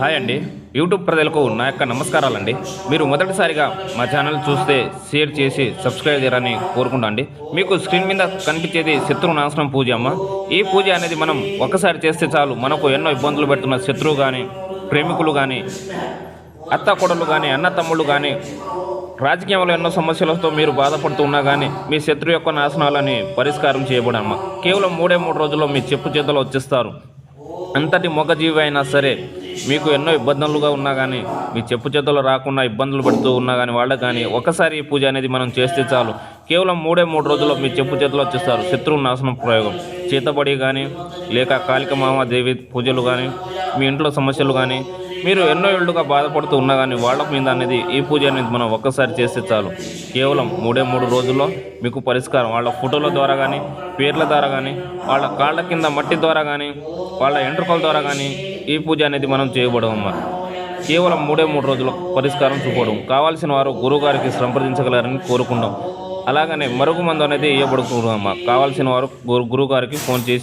Hi అండి. YouTube ప్రజలకు నా యొక్క నమస్కారాలండి. మీరు మొదటిసారిగా మా ఛానల్ చూస్తే షేర్ చేసి సబ్స్క్రైబ్ చేయాలని కోరుకుంటా అండి. మీకు స్క్రీన్ మీద కనిపించేది శత్రు నాశనం పూజ అమ్మ. ఈ పూజ అనేది మనం ఒకసారి చేస్తే చాలు మనకు ఎన్నో ఇబ్బందులు పెడుతున్న శత్రువు కానీ ప్రేమికులు కానీ అత్త కొడలు కానీ అన్న తమ్ముళ్ళు కానీ రాజకీయంలో ఎన్నో సమస్యలతో మీరు బాధపడుతూ ఉన్నా కానీ మీ శత్రు యొక్క నాశనాలని పరిష్కారం చేయబడమ్మా. కేవలం మూడే మూడు రోజుల్లో మీ చెప్పు చేతులు వచ్చేస్తారు. అంతటి మొగజీవి అయినా సరే మీకు ఎన్నో ఇబ్బందులుగా ఉన్నా కానీ మీ చెప్పు చేతులు రాకుండా ఇబ్బందులు పడుతూ ఉన్నా కానీ వాళ్ళకి కానీ ఒకసారి ఈ పూజ అనేది మనం చేస్తే చాలు. కేవలం మూడే మూడు రోజుల్లో మీ చెప్పు చేతులు వచ్చేస్తారు. శత్రువు నాశనం ప్రయోగం. చేతబడి కానీ లేక కాళిక మామాదేవి పూజలు కానీ మీ ఇంట్లో సమస్యలు కానీ మీరు ఎన్నో ఏళ్ళుగా బాధపడుతూ ఉన్నా కానీ వాళ్ళ మీద అనేది ఈ పూజ అనేది మనం ఒక్కసారి చేస్తే చాలు. కేవలం మూడే మూడు రోజుల్లో మీకు పరిష్కారం. వాళ్ళ ఫోటోల ద్వారా కానీ పేర్ల ద్వారా కానీ వాళ్ళ కాళ్ళ కింద మట్టి ద్వారా కానీ వాళ్ళ ఎంట్రుకల ద్వారా కానీ ఈ పూజ అనేది మనం చేయబడమమ్మా కేవలం మూడే మూడు రోజుల పరిష్కారం చూపడం. కావాల్సిన వారు గురువుగారికి సంప్రదించగలరని కోరుకుంటాం. అలాగనే మరుగు మందు అనేది ఇవ్వబడుకుందాం కావాల్సిన వారు గురు గురువు గారికి ఫోన్ చేసి